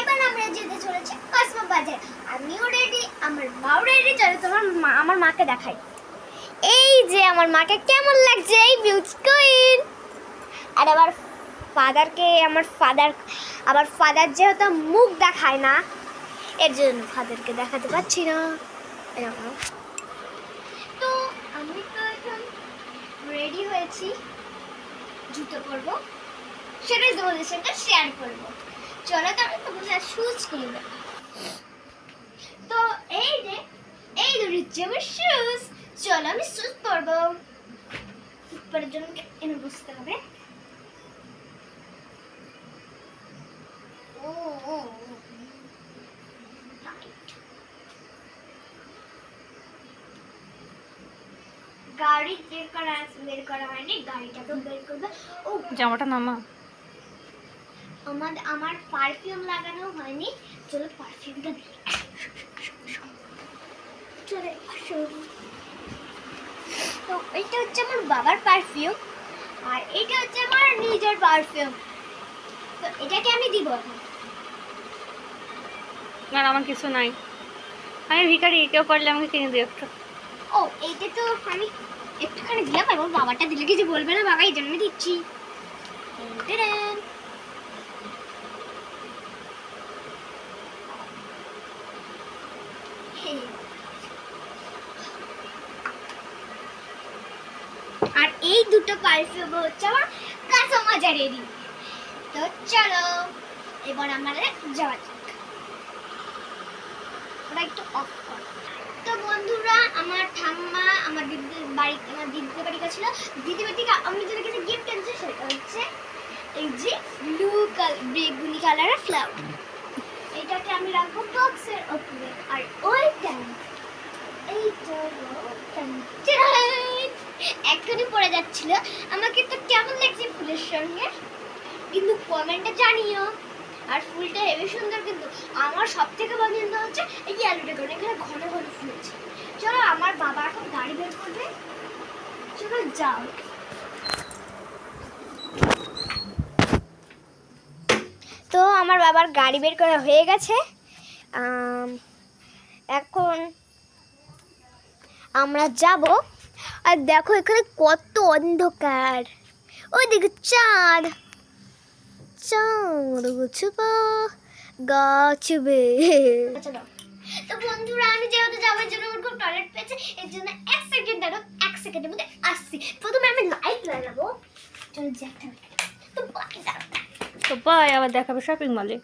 এবার আমরা যেতে চলেছি কসমো বাজার। আমিও রেডি আমার মাও রেডি চলো তোমার মা, আমার মাকে দেখাই। এই যে আমার মাকে কেমন লাগছে, এই বিউজ কুইন আর আবার ফাদারকে আমার ফাদার আবার ফাদার যেহেতু মুখ দেখায় না, এর জন্য ফাদারকে দেখাতে পারছি না। এরকম। তো আমি তো এখন রেডি হয়েছি জুতো পরবো, সেটাই তোমাদের সাথে শেয়ার করব। চলো তো তোমাদের শুজ কিনবো তো এই যে, এই দুটো শুজ চলো আমি শুজ পরবো। জন্য এনে বসতে হবে? ও। গাড়ি বের করা বের করা হয়নি গাড়িটাকে বের করবে। ও, জামাটা নামা। আমার আমার পারফিউম লাগানো হয়নি। চলো পারফিউমটা দিই চলে আসো। তো এটা হচ্ছে আমার বাবার পারফিউম আর এটা হচ্ছে আমার নিজের পারফিউম তো এটাকে আমি দিব। আর আমার কিছু নাই। আমি ভিখারি কেউ পারলে আমাকে কিনে দিও একটু। ও এইটা তো আমি একটুখানি দিলাম এবং বাবাটা দিলে কিছু বলবে না বাবা এই জন্য দিচ্ছি টেডেন। হে। আর এই দুটো পারফিউম হচ্ছে আমার কাঁচা মাজা রেডি তো চলো, এবার আমাদের যাওয়া যাক। একটু অফ তো বন্ধুরা, আমার ঠাম্মা, আমার দিদিদের বাড়ি, আমার বাড়ি গেছিল। দিদি বাড়ি আমি গিফট এনেছি, সেটা হচ্ছে এই যে ব্লু কালার বেগুনি কালারের ফ্লাওয়ার এইটাকে আমি রাখব বক্সের ওপরে আর ওইটা এইটা হলো টানটান। এক্ষুনি পড়ে যাচ্ছিল। আমাকে তো কেমন লাগছে ফুলের সঙ্গে? কিন্তু কমেন্টে জানিও, আর ফুলটা হেবি সুন্দর কিন্তু আমার সব থেকে পছন্দ হচ্ছে এই আলুটা করে এখানে ঘন ঘন ফুল আছে। চলো, আমার বাবা এখন গাড়ি বের করবে। চলো যাও। তো আমার বাবার গাড়ি বের করা হয়ে গেছে। এখন আমরা যাব আর দেখো এখানে কত অন্ধকার। ওইদিকে চাঁদ। চাঁদ গুছবা গাছবে তো বন্ধুরা আমি যেহেতু যাওয়ার জন্য আমার খুব টয়লেট পেয়েছে এর জন্য এক সেকেন্ড দাঁড়ো এক সেকেন্ডের মধ্যে আসছি। প্রথমে আমি লাইট লাগাবো। চলো জ্যাকটা তো বাকি দাঁড়াও। তো বাই আবার দেখাবে শপিং মলে